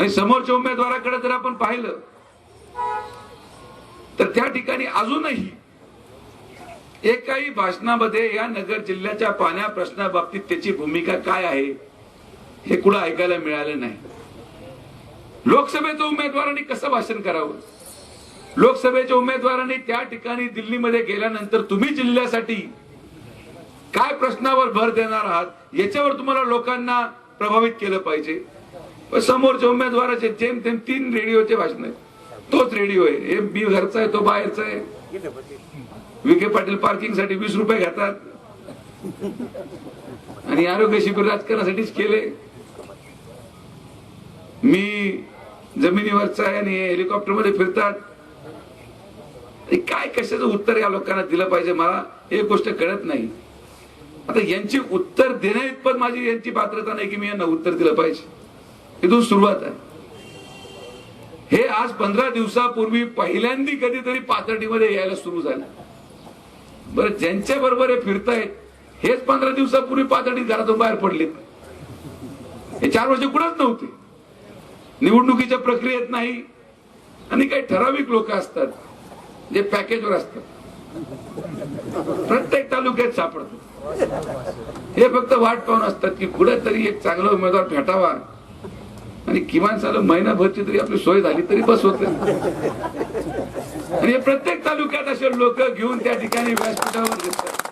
आणि समोरच्या उमेदवाराकडे जर आपण पाहिलं तर त्या ठिकाणी अजूनही एकाही भाषणामध्ये या नगर जिल्ह्याच्या पाण्या प्रश्नाबाबतीत त्याची भूमिका काय आहे हे कुठं ऐकायला मिळालं नाही. लोकसभेच्या उमेदवारांनी कसं भाषण करावं? लोकसभेच्या उमेदवारांनी त्या ठिकाणी दिल्लीमध्ये गेल्यानंतर तुम्ही जिल्ह्यासाठी काय प्रश्नावर भर देणार आहात याच्यावर तुम्हाला लोकांना प्रभावित केलं पाहिजे. समोरच्या उमेदवाराचे जेम तेम तीन रेडिओचे भाषण आहेत. तोच रेडिओ आहे. हे बी घरचा आहे तो बाहेरचा आहे. विखे पाटील पार्किंगसाठी वीस रुपये घेतात. आणि आरोग्य शिबिर राजकारणासाठीच केले. मी जमिनीवरचा आहे आणि हेलिकॉप्टरमध्ये फिरतात. काय कशाचं उत्तर या लोकांना दिलं पाहिजे मला हे गोष्ट कळत नाही. आता यांची उत्तर देण्या इतपत माझी यांची पात्रता नाही की मी यांना उत्तर दिलं पाहिजे. इथून सुरुवात आहे. हे आज पंधरा दिवसापूर्वी पहिल्यांदी कधीतरी पातळीमध्ये यायला सुरू झालं. बरं ज्यांच्या बरोबर हे फिरतायत हेच पंधरा दिवसापूर्वी पातळीत घरातून बाहेर पडलेत. हे चार वर्ष कुठंच नव्हते. निवडणुकीच्या प्रक्रियेत नाही आणि काही ठराविक लोक असतात जे पॅकेजवर असतात. प्रत्येक तालुक्यात सापडतात हे फक्त वाट पाहून असतात की कुठेतरी एक चांगला उमेदवार भेटावा. आणि किमान साला महिनाभरची तरी आपली सोय झाली तरी बस होते. आणि हे प्रत्येक तालुक्यात असे लोक घेऊन त्या ठिकाणी व्यासपीठावर घेतात